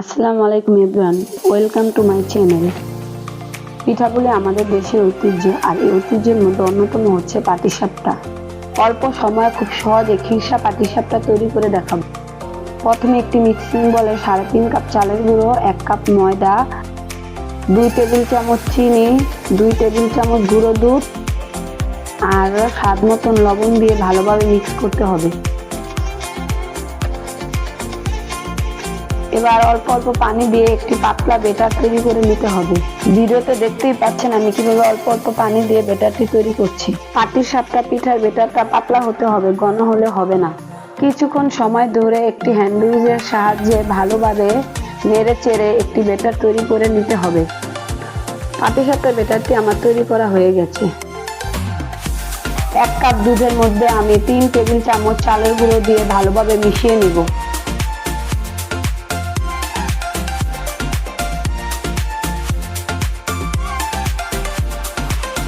আসসালামু আলাইকুম everyone, welcome to my channel. পিঠাগুলি আমাদের দেশের ঐতিহ্য, আর এই ঐতিহ্যের মধ্যে অন্যতম হচ্ছে পাটিসাপটা। অল্প সময়ে খুব সহজে খিরসা পাটিসাপটা তৈরি করে দেখাবো। প্রথমে একটি মিক্সিং বলে সাড়ে তিন কাপ চালের গুঁড়ো, এক কাপ ময়দা, দুই টেবিল চামচ চিনি, দুই টেবিল চামচ গুঁড়ো দুধ, আর স্বাদ মতন লবণ দিয়ে ভালোভাবে মিক্স করতে হবে। এবার অল্প অল্প পানি দিয়ে একটি পাতলা বেটার তৈরি করে নিতে হবে। ভিডিওতে দেখতেই পাচ্ছেন আমি কীভাবে অল্প অল্প পানি দিয়ে বেটারটি তৈরি করছি। পাটির সাপটা পিঠার বেটারটা পাতলা হতে হবে, ঘন হলে হবে না। কিছুক্ষণ সময় ধরে একটি হ্যান্ডউইচের সাহায্যে ভালোভাবে নেড়ে চেড়ে একটি বেটার তৈরি করে নিতে হবে। পাটির সাপটা বেটারটি আমার তৈরি করা হয়ে গেছে। এক কাপ দুধের মধ্যে আমি তিন টেবিল চামচ চালের গুঁড়ো দিয়ে ভালোভাবে মিশিয়ে নিব।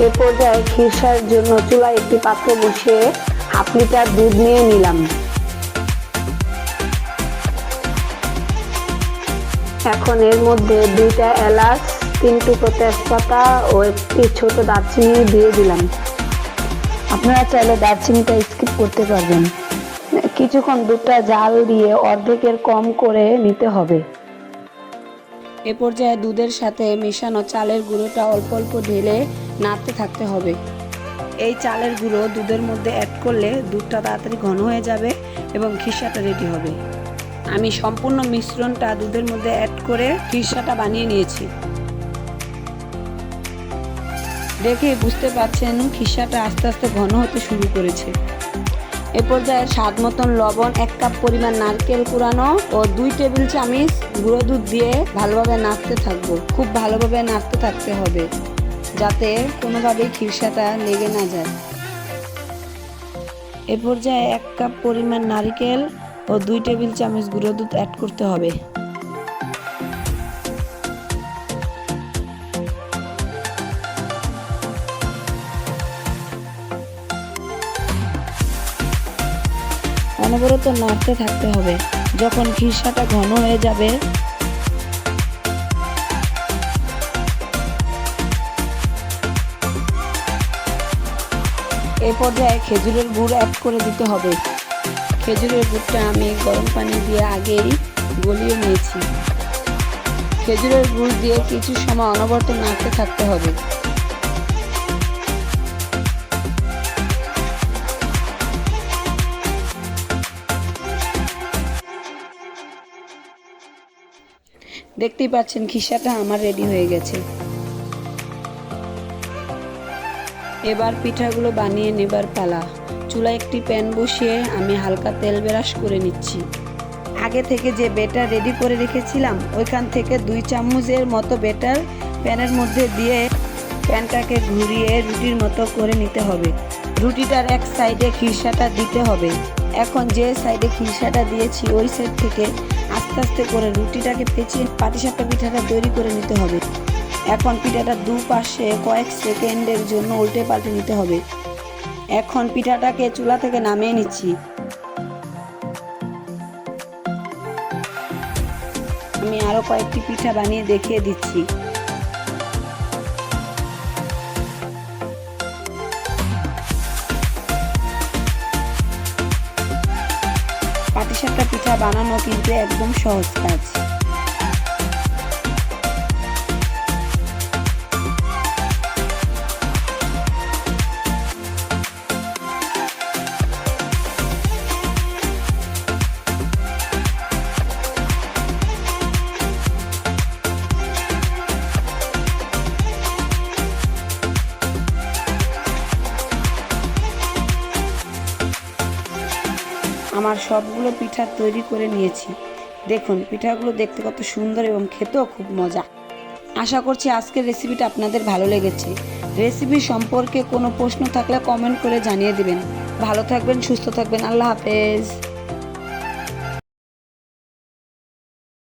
এ পর্যায়ে খিরসার জন্য চুলায় একটি পাত্র বসিয়ে হাফ লিটার দুধ নিয়ে নিলাম। এখন এর মধ্যে দুইটা এলাচ, তিন টুকরো তেজপাতা ও একটি ছোট দারচিনি দিয়ে দিলাম। আপনারা চাইলে দারচিনিটা স্কিপ করতে পারবেন। কিছুক্ষণ দুধটা জাল দিয়ে অর্ধেকের কম করে নিতে হবে। এ পর্যায়ে দুধের সাথে মেশানো চালের গুঁড়োটা অল্প অল্প ঢেলে নাড়তে থাকতে হবে। এই চালের গুঁড়ো দুধের মধ্যে অ্যাড করলে দুধটা তাড়াতাড়ি ঘন হয়ে যাবে এবং খিসাটা রেডি হবে। আমি সম্পূর্ণ মিশ্রণটা দুধের মধ্যে অ্যাড করে খিসাটা বানিয়ে নিয়েছি। দেখে বুঝতে পারছেন খিসাটা আস্তে আস্তে ঘন হতে শুরু করেছে। এ পর্যায়ে স্বাদ মতন লবণ এক কাপ পরিমাণ নারকেল কুড়ানো ও দুই টেবিল চামচ গুঁড়ো দুধ দিয়ে ভালোভাবে নাড়তে থাকব। খুব ভালোভাবে নাড়তে থাকতে হবে। যাতে কোনোভাবেই খিরসাটা লেগে না যায়। এ পর্যায়ে এক কাপ পরিমাণ নারিকেল ও দুই টেবিল চামচ গুঁড়ো দুধ অ্যাড করতে হবে। অনবরত নাড়তে থাকতে হবে। যখন খিরসাটা ঘন হয়ে যাবে এই পর্যায়ে খেজুরের গুড় অ্যাড করে দিতে হবে। খেজুরের গুড়টা আমি গরম পানি দিয়ে আগেই গলিয়ে নিয়েছি। খেজুরের গুড় দিয়ে কিছু সময় অনবরত নাড়তে থাকতে হবে। দেখতেই পাচ্ছেন খিসাটা আমার রেডি হয়ে গেছে। এবার পিঠাগুলো বানিয়ে নেবার পালা। চুলায় একটি প্যান বসিয়ে আমি হালকা তেল ব্রাশ করে নিচ্ছি। আগে থেকে যে বেটার রেডি করে রেখেছিলাম, ওইখান থেকে দুই চামচের মতো বেটার প্যানের মধ্যে দিয়ে প্যানটাকে ঘুরিয়ে রুটির মতো করে নিতে হবে। রুটিটার এক সাইডে খিরসাটা দিতে হবে। এখন যে সাইডে খিরসাটা দিয়েছি, ওই সাইড থেকে আস্তে আস্তে করে রুটিটাকে পেঁচিয়ে পাটিসাপটা পিঠাটা তৈরি করে নিতে হবে। এখন পিঠাটা দুপাশে কয়েক সেকেন্ডের জন্য উল্টে পাল্টে নিতে হবে। এখন পিঠাটাকে চুলা থেকে নামিয়ে নিচ্ছি। আমি আরও কয়েকটি পিঠা বানিয়ে দেখিয়ে দিচ্ছি। পাটিসাপটা পিঠা বানানো কিন্তু একদম সহজ কাজ। আমার সবগুলো পিঠা তৈরি করে নিয়েছি। দেখুন, পিঠাগুলো দেখতে কত সুন্দর এবং খেতেও খুব মজা। আশা করছি আজকের রেসিপিটা আপনাদের ভালো লেগেছে। রেসিপি সম্পর্কে কোনো প্রশ্ন থাকলে কমেন্ট করে জানিয়ে দিবেন। ভালো থাকবেন, সুস্থ থাকবেন, আল্লাহ হাফেজ।